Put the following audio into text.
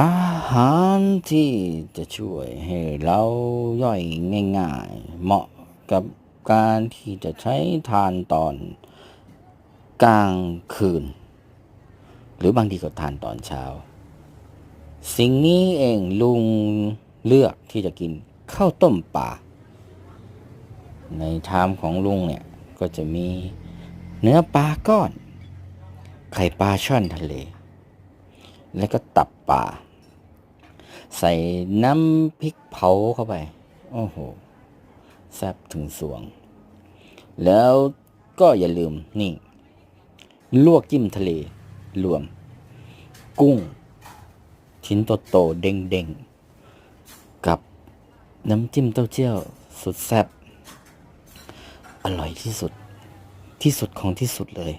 อาหารที่จะช่วยให้เราย่อยง่าย ๆ เหมาะกับการที่จะใช้ทานตอนกลางคืน หรือบางทีก็ทานตอนเช้า สิ่งนี้เองลุงเลือกที่จะกินข้าวต้มปลาในชามของลุงเนี่ย ก็จะมีเนื้อปลาก้อน ไข่ปลาช่อนทะเล แล้วก็ตับปลาใส่น้ำพริกเผาเข้าไป โอ้โห แซ่บถึงสวง แล้วก็อย่าลืมนี่ ลวกจิ้มทะเลรวม กุ้ง ชิ้นโตๆเด้งๆกับน้ำจิ้มเต้าเจี้ยว สุดแซ่บอร่อยที่สุดที่สุดของที่สุดเลย